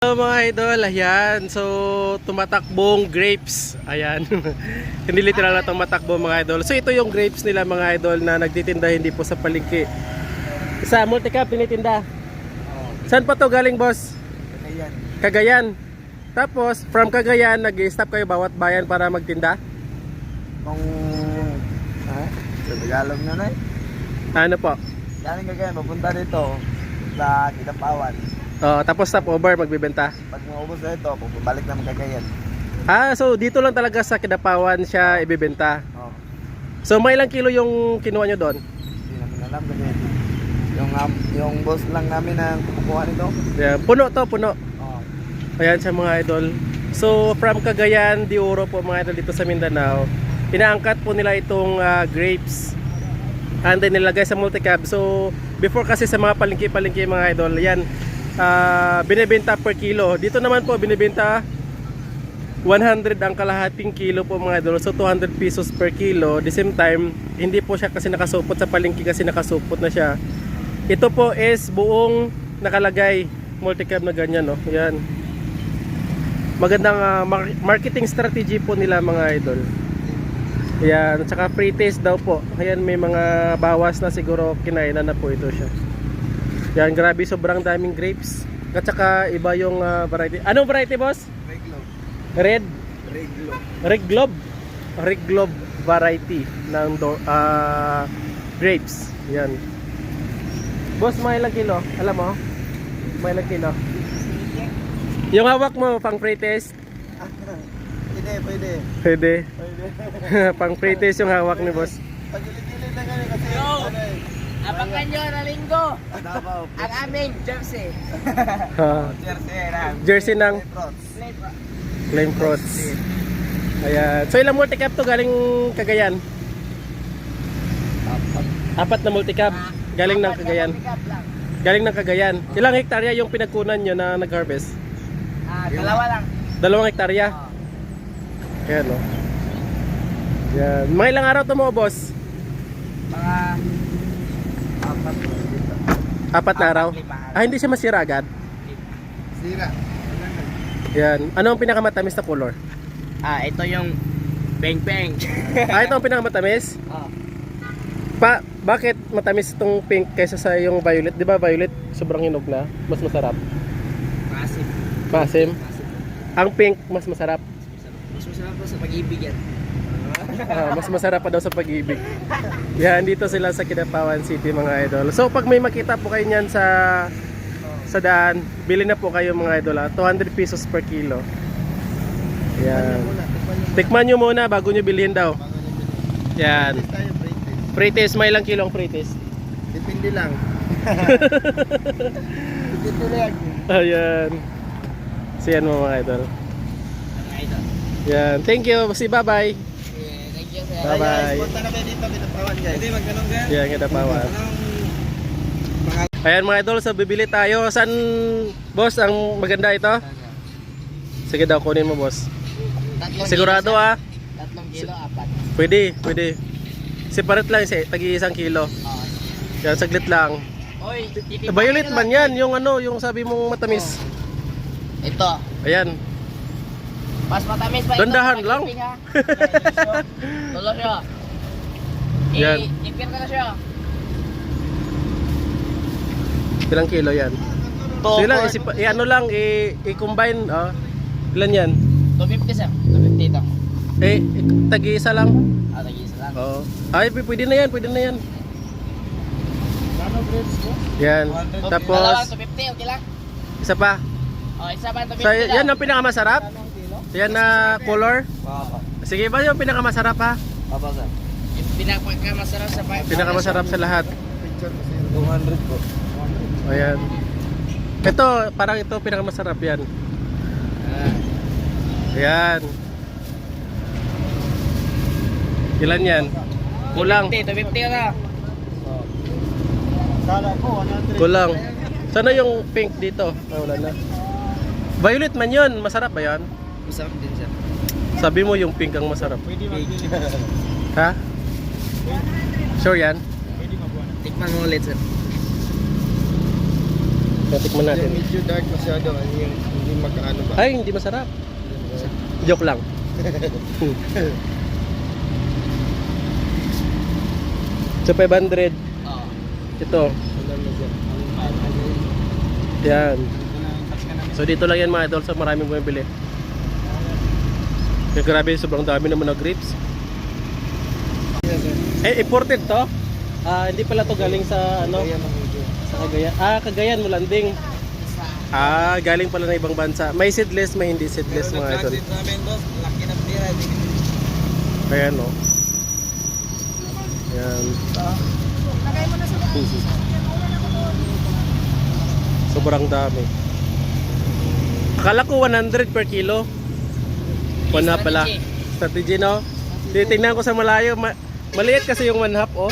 Hello mga idol, ayan. So, tumatakbong grapes. Ayan. hindi literal na tumatakbo mga idol. So, ito yung grapes nila mga idol na nagtitinda hindi po sa palengke. Sa multicap tinitinda. Saan pa to galing boss? Ayan. Cagayan. Tapos, from Cagayan, nag-stop kayo bawat bayan para magtinda? Kung... Ha? Sa Tagalog na na eh. Ano po? Galing ka kaya, papunta dito sa Kitapawan. Oh, tapos stop over, magbibenta. Pag maubos na ito, pabalik naman kagayan. Ah, so dito lang talaga sa Kidapawan siya ibibenta. Oh, So, may ilang kilo yung kinuha nyo doon? hindi namin alam kasi yung, um, yung boss lang namin ang kumukuha nito. Ayan, puno to, puno. Oh, Ayan siya mga idol. So from Cagayan de Oro po mga idol dito sa Mindanao, inaangkat po nila itong ah, grapes and then nilagay sa multicab. So before kasi sa mga palengke-palengke mga idol, yan ah, binebenta per kilo. Dito naman po binebenta 100 ang kalahating kilo po mga idol. So 200 pesos per kilo. The same time, hindi po siya kasi nakasupot sa palengke kasi nakasupot na siya. Ito po is buong nakalagay multicab na ganyan no. Yan magandang mar- marketing strategy po nila mga idol. Ayan, tsaka free taste daw po. Ayan, may mga bawas na siguro kinainan na po ito siya. Yan, grabe sobrang daming grapes. At saka iba yung ah, variety. Anong variety boss? Red, Reglo. red globe. Red globe variety ng do- ah, grapes. Yan. Boss, may ilang kilo? Alam mo? May ilang kilo? Yung hawak mo, pang free taste? Pwede, pwede. Pwede. Pwede. pang free taste yung hawak ni boss. Pagilid-gilid na kami kasi Yo! ano eh. Abangan nyo na linggo ang aming jersey. Jersey na. Jersey ng. Flame Fruits. Ayan. So ilang multicap to galing Cagayan? Apat na multicap. Galing ng Cagayan. Galing ng Cagayan. Ilang hektarya yung pinagkunan nyo na nag-harvest? Ah, dalawa lang. Dalawang hektarya? Oh. Ayan o. Yan. Mga ilang araw to mo, boss? Mga Apat. na araw? Ah, hindi siya masira agad? Sira. Yan. Ano ang pinakamatamis na color? Ah, ito yung bang bang. Ah, ito ang pinakamatamis? oh. Pa, bakit matamis itong pink kaysa sa yung violet? Di ba violet sobrang hinog na? Mas masarap. Massive. Maasim. Massive. Ang pink mas masarap. Mas masarap po sa pag-ibig yan. Ah, mas masarap pa daw sa pag-ibig. Yan, dito sila sa Kinapawan City mga idol. So pag may makita po kayo niyan sa sa daan, bili na po kayo mga idol ha. 200 pesos per kilo. Yan. Tikman nyo muna bago nyo bilhin daw. Yan. Taste, may ilang kilo ang free taste? Depende lang. Depende lang. Ayan. So yan mga idol. Yan. Thank you. Si bye-bye. Yeah, you sir. Bye-bye. Guys, punta na kayo dito, Kinapawan guys. Pwede magtanong guys. Yan, Kinapawan. Ayan mga idol, so bibili tayo. San, boss, ang maganda ito? Sige daw, kunin mo boss. Tatlong Sigurado kilo, ah. Tatlong kilo, apat. Pwede, pwede. Separate lang, si, tagi isang kilo. Oh. Yan, saglit lang. Oy, Violet man yan, yung ano, yung sabi mong matamis. Ito. Ayan. Mas matamis pa Dandahan ito lang. Tulo siya. Yan. Ipir ka na siya. Ilang kilo yan? To, Sige lang, isip, i, ano lang, i, i-combine. Oh. Ilan yan? 250 sir. 250 ito. Eh, i- tagi isa lang. Ah, tag-isa lang. Oo. Ay, p- pwede na yan, pwede na yan. Ano grades mo? Yan. Dalawa, Tapos, 250, okay lang. isa pa. Oh, isa pa 250 So, lang. yan ang pinakamasarap. Yan na color. Sige ba yung pinakamasarap ha? Papa sir. Yung pinakamasarap sa pa- Pinakamasarap sa lahat. Picture kasi 200 po. Ayan. Ito, parang ito pinakamasarap yan. Ayan. Ilan yan? Kulang. 250, 250 na. Kala ko 100. Kulang. Sana yung pink dito? Ah, wala na. Violet man yun. Masarap ba yan? Masarap din sir. Sabi mo yung pink ang masarap. Pwede magbili. Ha? Sure yan? Pwede mabuhan. Tikman mo ulit sir. Tikman natin. Medyo dark masyado kasi yung Hindi magkaano ba? Ay, hindi masarap. Joke lang. so 500. Oo. Ito. Yan. So dito lang yan mga idol. So maraming bumibili. Kaya grabe, sobrang dami naman na grapes. Eh, imported to? Ah, hindi pala to galing sa ano? Sa Cagayan. Ah, Cagayan, Mulanding. Ah, galing pala na ibang bansa. May seedless, may hindi seedless mga idol. namin boss, laki ng pira. Ayan o. Yan. Sobrang dami. Akala ko 100 per kilo. One half pala. Strategy no? Titingnan ko sa malayo. Ma- maliit kasi yung one half oh.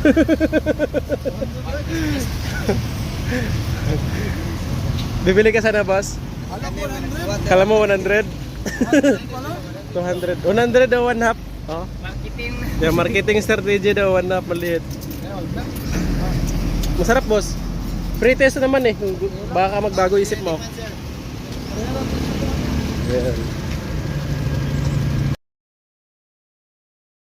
Bibili ka sana boss? Kala mo 100? 200. 100 daw one half. Oh. Marketing. Yeah, marketing strategy daw one half maliit. Masarap boss. Free test naman eh. Baka magbago isip mo. Ayan.